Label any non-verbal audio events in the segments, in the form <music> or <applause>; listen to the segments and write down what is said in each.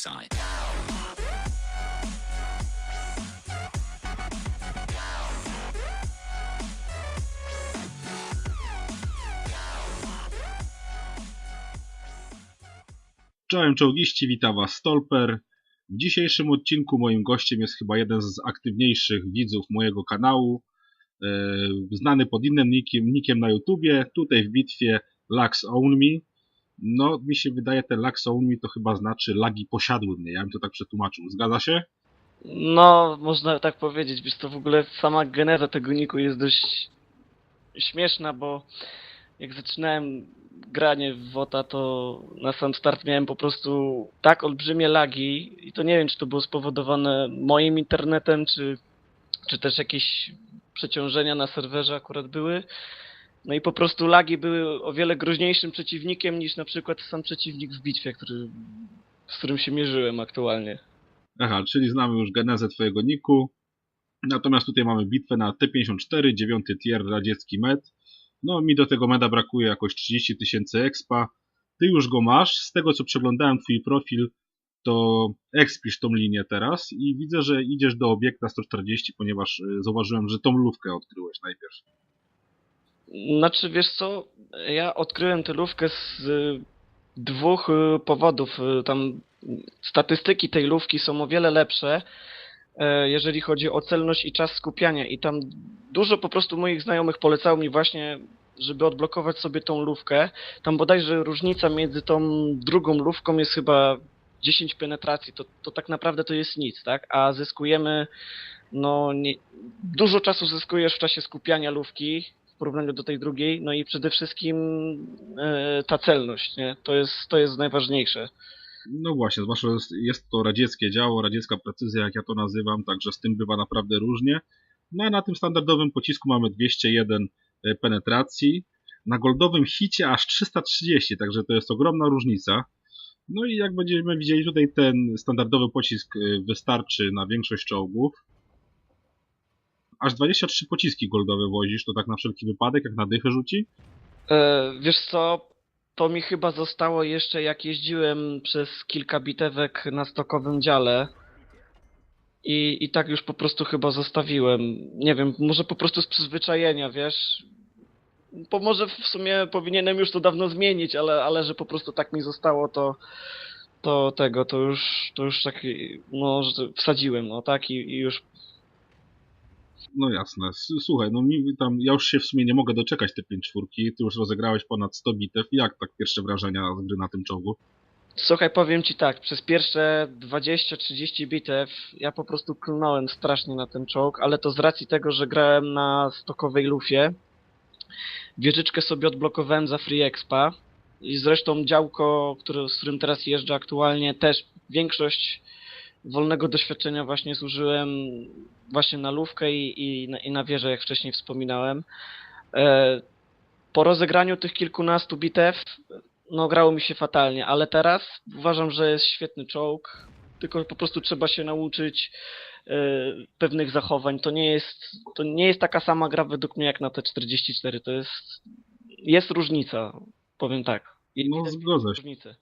side. Czołem czołgiści, witam was Stolper. W dzisiejszym odcinku moim gościem jest chyba jeden z aktywniejszych widzów mojego kanału, e, znany pod innym nickiem na YouTubie, tutaj w bitwie Lux Own Me. No, mi się wydaje, Own Me to chyba znaczy lagi posiadły mnie, ja bym to tak przetłumaczył. Zgadza się? No, można tak powiedzieć, wiesz to w ogóle sama geneza tego niku jest dość śmieszna, bo jak zaczynałem granie w WOTA, to na sam start miałem po prostu tak olbrzymie lagi i to nie wiem, czy to było spowodowane moim internetem, czy, czy też jakieś przeciążenia na serwerze akurat były. No i po prostu lagi były o wiele groźniejszym przeciwnikiem niż na przykład sam przeciwnik w bitwie, który, z którym się mierzyłem aktualnie. Aha, czyli znamy już genezę twojego niku. Natomiast tutaj mamy bitwę na T54, 9 tier radziecki med. No, mi do tego meda brakuje jakoś 30 tysięcy expa. Ty już go masz. Z tego co przeglądałem twój profil, to expisz tą linię teraz i widzę, że idziesz do obiekta 140, ponieważ y, zauważyłem, że tą lówkę odkryłeś najpierw. Znaczy, wiesz co, ja odkryłem tę lówkę z y, dwóch y, powodów. Y, Tam statystyki tej lówki są o wiele lepsze, e, jeżeli chodzi o celność i czas skupiania. I tam dużo po prostu moich znajomych polecało mi właśnie, żeby odblokować sobie tą lówkę. Tam bodajże różnica między tą drugą lówką jest chyba 10 penetracji. To, to tak naprawdę to jest nic, tak? A zyskujemy, no, nie, dużo czasu zyskujesz w czasie skupiania lówki porównaniu do tej drugiej, no i przede wszystkim e, ta celność, nie? To jest, to jest najważniejsze. No właśnie, zwłaszcza, jest to radzieckie działo, radziecka precyzja, jak ja to nazywam, także z tym bywa naprawdę różnie. No a na tym standardowym pocisku mamy 201 e, penetracji, na goldowym hicie aż 330, także to jest ogromna różnica. No i jak będziemy widzieli tutaj, ten standardowy pocisk e, wystarczy na większość czołgów. Aż 23 pociski goldowe wozisz, to tak na wszelki wypadek, jak na dychę rzuci. E, wiesz co, to mi chyba zostało jeszcze jak jeździłem przez kilka bitewek na stokowym dziale. I, I tak już po prostu chyba zostawiłem. Nie wiem, może po prostu z przyzwyczajenia, wiesz. Bo może w sumie powinienem już to dawno zmienić, ale, ale że po prostu tak mi zostało, to, to tego, to już, to już tak, no, że wsadziłem, no tak, i, i już No jasne. Słuchaj, no mi tam, ja już się w sumie nie mogę doczekać te 5 czwórki. Ty już rozegrałeś ponad 100 bitew. Jak tak pierwsze wrażenia z gry na tym czołgu? Słuchaj, powiem ci tak, przez pierwsze 20-30 bitew ja po prostu klnąłem strasznie na ten czołg, ale to z racji tego, że grałem na stokowej lufie. Wieżyczkę sobie odblokowałem za Free Expa i zresztą działko, które, z którym teraz jeżdżę aktualnie, też większość wolnego doświadczenia właśnie zużyłem właśnie na lówkę i, i, na, i na wieżę, jak wcześniej wspominałem. E, po rozegraniu tych kilkunastu bitew no grało mi się fatalnie, ale teraz uważam, że jest świetny czołg, tylko po prostu trzeba się nauczyć e, pewnych zachowań. To nie jest to nie jest taka sama gra według mnie jak na te 44, to jest jest różnica, powiem tak. I No, zgodzę się. różnicę.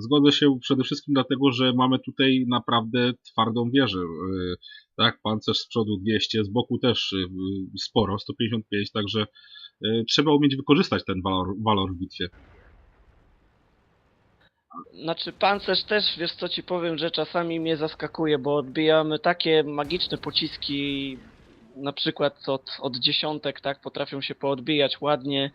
Zgodzę się przede wszystkim dlatego, że mamy tutaj naprawdę twardą wieżę. Yy, Tak, pancerz z przodu 200, z boku też yy, sporo, 155, także yy, trzeba umieć wykorzystać ten walor, walor w bitwie. Znaczy pancerz też, wiesz co ci powiem, że czasami mnie zaskakuje, bo odbijamy takie magiczne pociski, na przykład od, od dziesiątek, tak, potrafią się poodbijać ładnie,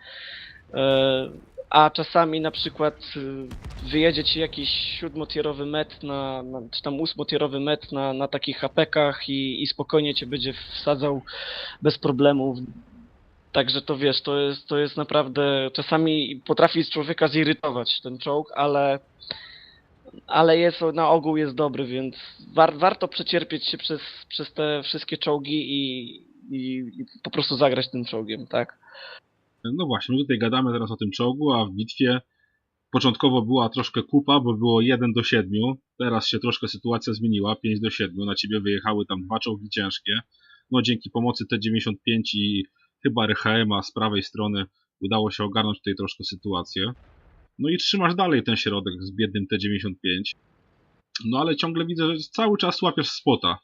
e, a czasami na przykład y, wyjedzie ci jakiś siódmotierowy met na, na czy tam ósmotierowy met na, na takich hapekach i, i spokojnie cię będzie wsadzał bez problemów. Także to wiesz, to jest, to jest naprawdę, czasami potrafi z człowieka zirytować ten czołg, ale ale jest, na ogół jest dobry, więc war, warto przecierpieć się przez, przez te wszystkie czołgi i, i, i po prostu zagrać tym czołgiem, tak? No właśnie, my tutaj gadamy teraz o tym czołgu, a w bitwie początkowo była troszkę kupa, bo było 1 do 7. Teraz się troszkę sytuacja zmieniła, 5 do 7. Na ciebie wyjechały tam dwa czołgi ciężkie. No dzięki pomocy T95 i chyba RHM-a z prawej strony udało się ogarnąć tutaj troszkę sytuację. No i trzymasz dalej ten środek z biednym T95. No ale ciągle widzę, że cały czas łapiesz spota.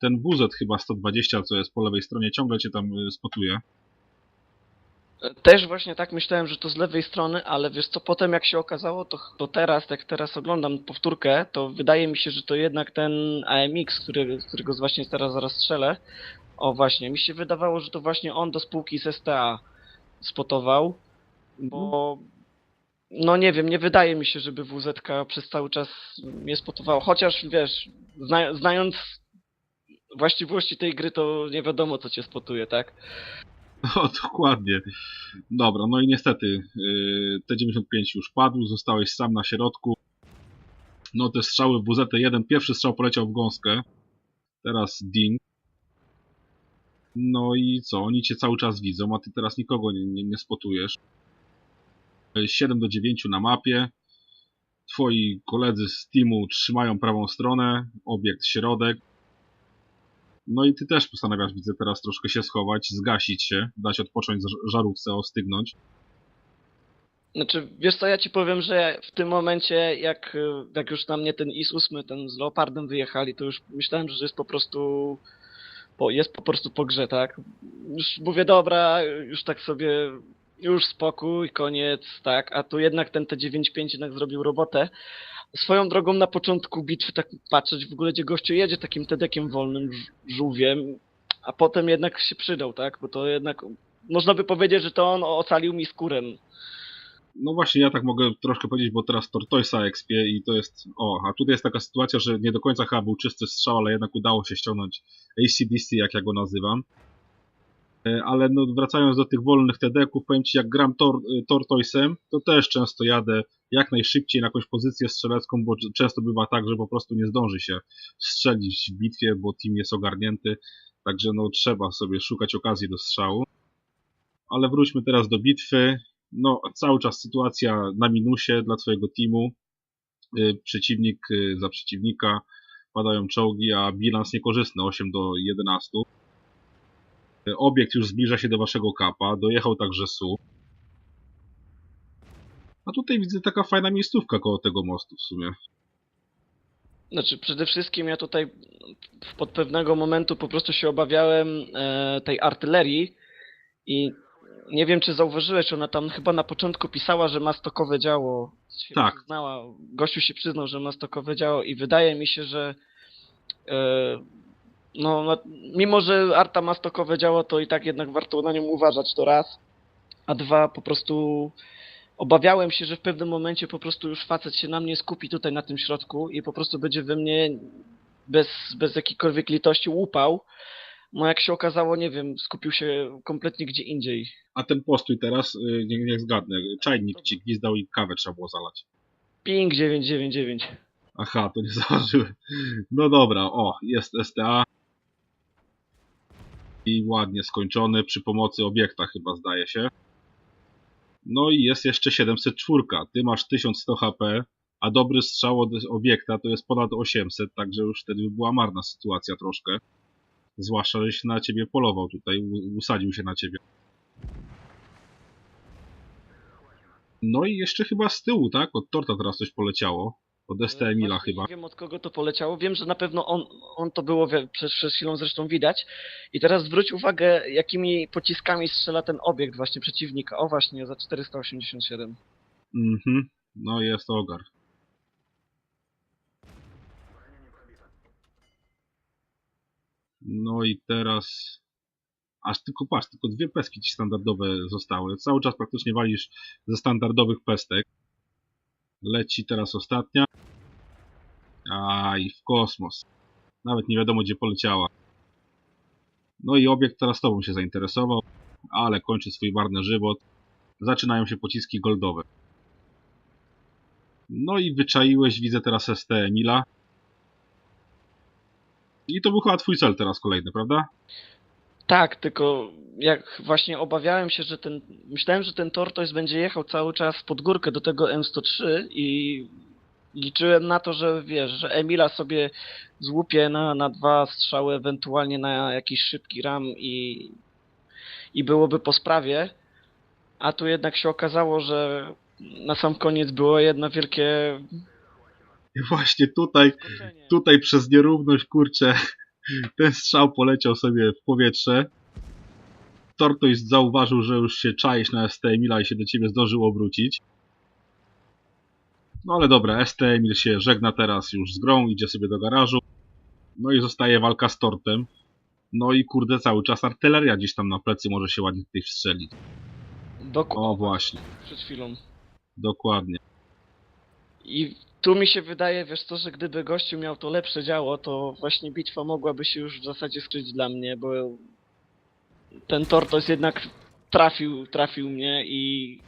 Ten WZ chyba 120, co jest po lewej stronie, ciągle cię tam y, spotuje. Też właśnie tak myślałem, że to z lewej strony, ale wiesz co, potem jak się okazało, to, to teraz, jak teraz oglądam powtórkę, to wydaje mi się, że to jednak ten AMX, który, którego właśnie teraz zaraz strzelę, o właśnie, mi się wydawało, że to właśnie on do spółki z STA spotował, bo no nie wiem, nie wydaje mi się, żeby WZ przez cały czas mnie spotowało, chociaż wiesz, zna, znając właściwości tej gry, to nie wiadomo co cię spotuje, tak? <laughs> No, dokładnie. Dobra, no i niestety yy, T95 już padł, zostałeś sam na środku. No te strzały w WZ-1, pierwszy strzał poleciał w gąskę. Teraz ding. No i co, oni cię cały czas widzą, a ty teraz nikogo nie, nie, nie spotujesz. 7 do 9 na mapie. Twoi koledzy z teamu trzymają prawą stronę, obiekt środek. No i ty też postanawiasz, widzę, teraz troszkę się schować, zgasić się, dać odpocząć żar- żarówce, ostygnąć. Znaczy, wiesz co, ja ci powiem, że w tym momencie, jak, jak już na mnie ten IS-8, ten z Leopardem wyjechali, to już myślałem, że jest po prostu, po, jest po prostu po grze, tak? Już mówię, dobra, już tak sobie, już spokój, koniec, tak? A tu jednak ten T95 jednak zrobił robotę. Swoją drogą na początku bitwy tak patrzeć w ogóle, gdzie gościu jedzie takim tedekiem wolnym, żółwiem, a potem jednak się przydał, tak? Bo to jednak, można by powiedzieć, że to on ocalił mi skórę. No właśnie, ja tak mogę troszkę powiedzieć, bo teraz Tortoisa expię i to jest... O, a tutaj jest taka sytuacja, że nie do końca chyba był czysty strzał, ale jednak udało się ściągnąć ACDC, jak ja go nazywam. E, Ale no, wracając do tych wolnych TD-ków, powiem Ci, jak gram tor, y, Tortoisem, to też często jadę jak najszybciej na jakąś pozycję strzelecką, bo często bywa tak, że po prostu nie zdąży się strzelić w bitwie, bo team jest ogarnięty, także no trzeba sobie szukać okazji do strzału. Ale wróćmy teraz do bitwy. No, cały czas sytuacja na minusie dla Twojego teamu. Y, Przeciwnik za przeciwnika, padają czołgi, a bilans niekorzystny 8 do 11. Y, Obiekt już zbliża się do Waszego kapa, dojechał także SU. A tutaj widzę taka fajna miejscówka koło tego mostu w sumie. Znaczy, przede wszystkim ja tutaj pod pewnego momentu po prostu się obawiałem e, tej artylerii i nie wiem, czy zauważyłeś, ona tam chyba na początku pisała, że ma stokowe działo. Się Tak. Przyznała, gościu się przyznał, że ma stokowe działo i wydaje mi się, że e, no, mimo, że Arta ma stokowe działo, to i tak jednak warto na nią uważać, to raz. A dwa, po prostu obawiałem się, że w pewnym momencie po prostu już facet się na mnie skupi tutaj na tym środku i po prostu będzie we mnie bez, bez jakiejkolwiek litości łupał. No jak się okazało, nie wiem, skupił się kompletnie gdzie indziej. A ten postój teraz, y, niech, niech zgadnę, czajnik ci gwizdał i kawę trzeba było zalać. Ping 999. Aha, to nie <laughs> zauważyłem. No dobra, o, jest STA. I ładnie skończony przy pomocy obiekta chyba zdaje się. No i jest jeszcze 704. Ty masz 1100 HP, a dobry strzał od obiekta to jest ponad 800, także już wtedy by była marna sytuacja troszkę. Zwłaszcza, że się na ciebie polował tutaj, usadził się na ciebie. No i jeszcze chyba z tyłu, tak? Od torta teraz coś poleciało. Od ST Emila chyba. Nie wiem od kogo to poleciało. Wiem, że na pewno on, on to było przed, przed chwilą zresztą widać. I teraz zwróć uwagę, jakimi pociskami strzela ten obiekt właśnie przeciwnika. O właśnie, za 487. Mhm. No jest ogar. No i teraz... Aż tylko patrz, tylko dwie peski ci standardowe zostały. Cały czas praktycznie walisz ze standardowych pestek. Leci teraz ostatnia. Aj, w kosmos. Nawet nie wiadomo gdzie poleciała. No i obiekt teraz tobą się zainteresował, ale kończy swój marny żywot. Zaczynają się pociski goldowe. No i wyczaiłeś, widzę teraz ST Emila. I to był chyba twój cel teraz kolejny, prawda? Tak, tylko jak właśnie obawiałem się, że ten. Myślałem, że ten Tortoise będzie jechał cały czas pod górkę do tego M103 i liczyłem na to, że wiesz, że Emila sobie złupie na, na dwa strzały, ewentualnie na jakiś szybki ram i, i byłoby po sprawie. A tu jednak się okazało, że na sam koniec było jedno wielkie właśnie tutaj, tutaj przez nierówność, kurczę, ten strzał poleciał sobie w powietrze. Tortoise zauważył, że już się czaisz na ST Emila i się do ciebie zdążył obrócić. No ale dobra, ST Emil się żegna teraz już z grą, idzie sobie do garażu. No i zostaje walka z tortem. No i kurde, cały czas artyleria gdzieś tam na plecy może się ładnie tutaj wstrzelić. Dokładnie. O właśnie, Przed chwilą. dokładnie. I tu mi się wydaje, wiesz co, że gdyby gościu miał to lepsze działo, to właśnie bitwa mogłaby się już w zasadzie skończyć dla mnie, bo ten Tortoise jednak trafił, trafił mnie i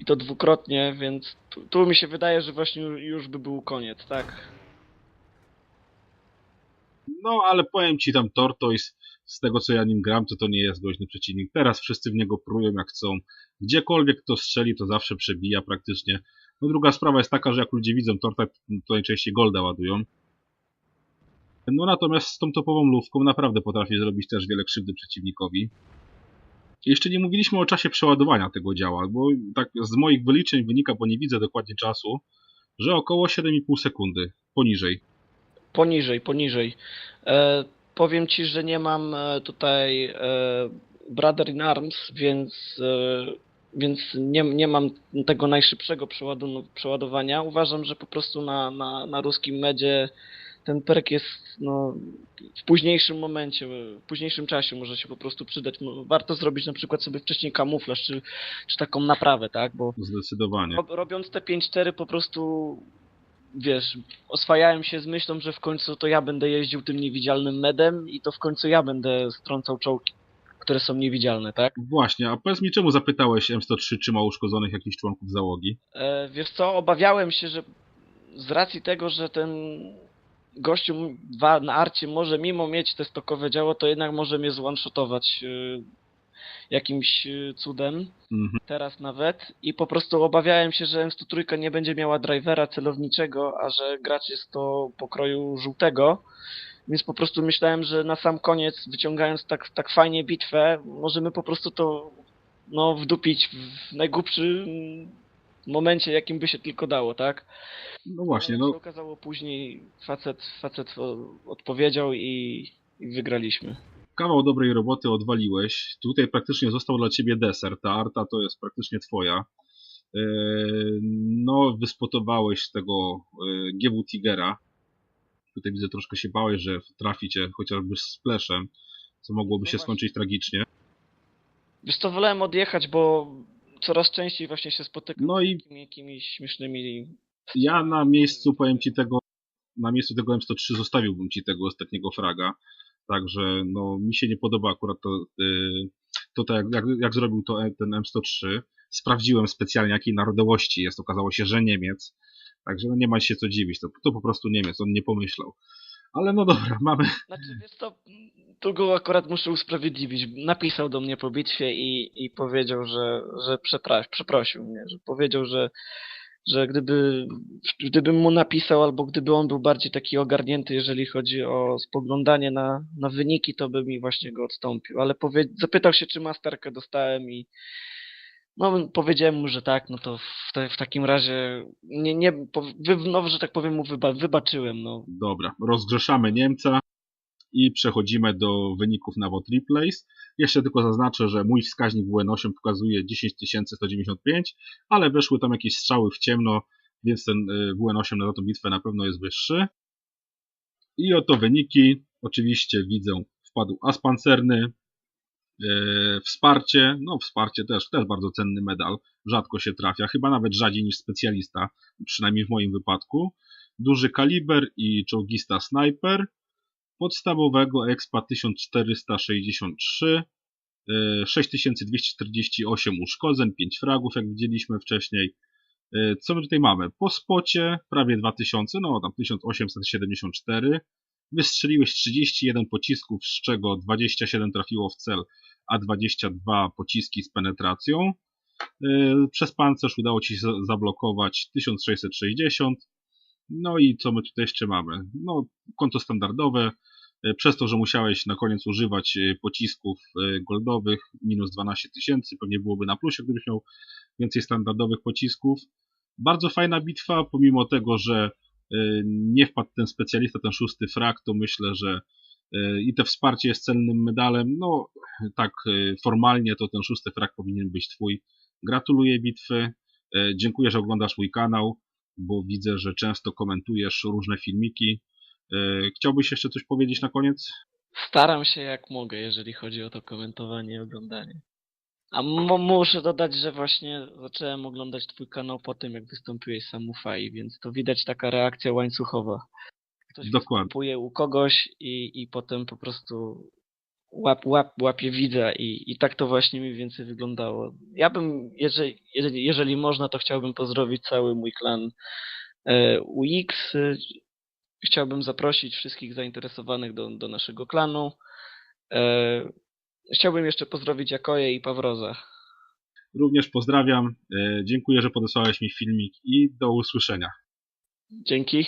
i to dwukrotnie, więc tu, tu mi się wydaje, że właśnie już by był koniec, tak? No, ale powiem ci tam Tortoise, z tego co ja nim gram, to to nie jest groźny przeciwnik. Teraz wszyscy w niego prują jak chcą. Gdziekolwiek to strzeli, to zawsze przebija praktycznie. No druga sprawa jest taka, że jak ludzie widzą torta, to najczęściej golda ładują. No natomiast z tą topową lówką naprawdę potrafi zrobić też wiele krzywdy przeciwnikowi. Jeszcze nie mówiliśmy o czasie przeładowania tego działa, bo tak z moich wyliczeń wynika, bo nie widzę dokładnie czasu, że około 7,5 sekundy poniżej. Poniżej, poniżej. E, powiem ci, że nie mam e, tutaj e, Brother in Arms, więc, e, więc nie, nie mam tego najszybszego przeładowania. Uważam, że po prostu na, na, na ruskim medzie ten perk jest no, w późniejszym momencie, w późniejszym czasie może się po prostu przydać. No, Warto zrobić na przykład sobie wcześniej kamuflaż, czy, czy taką naprawę, tak? Bo Zdecydowanie. Rob, robiąc te 5-4 po prostu wiesz, oswajałem się z myślą, że w końcu to ja będę jeździł tym niewidzialnym medem i to w końcu ja będę strącał czołgi, które są niewidzialne, tak? Właśnie, a powiedz mi, czemu zapytałeś M103, czy ma uszkodzonych jakichś członków załogi? E, wiesz co, obawiałem się, że z racji tego, że ten gościu na arcie może mimo mieć te stokowe działo, to jednak może mnie zone-shotować e, jakimś e, cudem. Mhm. teraz nawet i po prostu obawiałem się, że M103 nie będzie miała drivera celowniczego, a że gracz jest to pokroju żółtego, więc po prostu myślałem, że na sam koniec, wyciągając tak, tak fajnie bitwę, możemy po prostu to no, wdupić w najgłupszym momencie, jakim by się tylko dało, tak? No właśnie, no się okazało później, facet, facet odpowiedział i, i wygraliśmy. Kawał dobrej roboty odwaliłeś. Tutaj praktycznie został dla ciebie deser. Ta arta to jest praktycznie twoja. Eee, No, wyspotowałeś tego e, GW Tigera. Tutaj widzę, troszkę się bałeś, że trafi cię chociażby z spleszem, co mogłoby No się właśnie. skończyć tragicznie. Wiesz wolałem odjechać, bo coraz częściej właśnie się spotykam No z i- takimi jakimiś śmiesznymi Ja na miejscu, powiem ci tego, na miejscu tego M103 zostawiłbym ci tego ostatniego fraga. Także no, mi się nie podoba akurat to, yy, to tak, jak, jak zrobił to e- ten M103. Sprawdziłem specjalnie jakiej narodowości jest. Okazało się, że Niemiec. Także no, nie ma się co dziwić. To, to po prostu Niemiec, on nie pomyślał. Ale no dobra, <laughs> mamy. Znaczy, wiesz go akurat muszę usprawiedliwić. Napisał do mnie po bitwie i, i powiedział, że, że przeprosił mnie, że powiedział, że, że gdyby, gdybym mu napisał, albo gdyby on był bardziej taki ogarnięty, jeżeli chodzi o spoglądanie na, na wyniki, to by mi właśnie go odstąpił. Ale powie- zapytał się, czy masterkę dostałem i no, powiedziałem mu, że tak, no to w, te, w takim razie nie, nie, po, wy, no, że tak powiem mu wyba, wybaczyłem, no. Dobra, rozgrzeszamy Niemca i przechodzimy do wyników na Vote Replays. Jeszcze tylko zaznaczę, że mój wskaźnik WN8 pokazuje 10195, ale weszły tam jakieś strzały w ciemno, więc ten y, WN8 na tą bitwę na pewno jest wyższy. I oto wyniki. Oczywiście widzę, wpadł as pancerny, e, wsparcie, no wsparcie też, też bardzo cenny medal, rzadko się trafia, chyba nawet rzadziej niż specjalista, przynajmniej w moim wypadku. Duży kaliber i czołgista snajper, podstawowego expa 1463, e, 6248 uszkodzeń, 5 fragów, jak widzieliśmy wcześniej. E, Co my tutaj mamy? Po spocie prawie 2000, no tam 1874. Wystrzeliłeś 31 pocisków, z czego 27 trafiło w cel, a 22 pociski z penetracją. E, Przez pancerz udało Ci się za- zablokować 1660. No i co my tutaj jeszcze mamy? No, konto standardowe. E, Przez to, że musiałeś na koniec używać e, pocisków e, goldowych, minus 12 tysięcy, pewnie byłoby na plusie, gdybyś miał więcej standardowych pocisków. Bardzo fajna bitwa, pomimo tego, że nie wpadł ten specjalista, ten szósty frak, to myślę, że i te wsparcie jest cennym medalem. No, tak formalnie to ten szósty frak powinien być twój. Gratuluję bitwy. Dziękuję, że oglądasz mój kanał, bo widzę, że często komentujesz różne filmiki. Y, Chciałbyś jeszcze coś powiedzieć na koniec? Staram się jak mogę, jeżeli chodzi o to komentowanie i oglądanie. A mu- muszę dodać, że właśnie zacząłem oglądać twój kanał po tym, jak wystąpiłeś sam u Fai, więc to widać taka reakcja łańcuchowa. Ktoś Dokładnie. występuje u kogoś i, i potem po prostu łap, łap, łapie widza i, i tak to właśnie mniej więcej wyglądało. Ja bym, jeżeli, jeżeli, jeżeli można, to chciałbym pozdrowić cały mój klan e, UX. E, Chciałbym zaprosić wszystkich zainteresowanych do, do naszego klanu. E, Chciałbym jeszcze pozdrowić Jakoje i Pawroza. Również pozdrawiam. Y, Dziękuję, że podesłałeś mi filmik i do usłyszenia. Dzięki.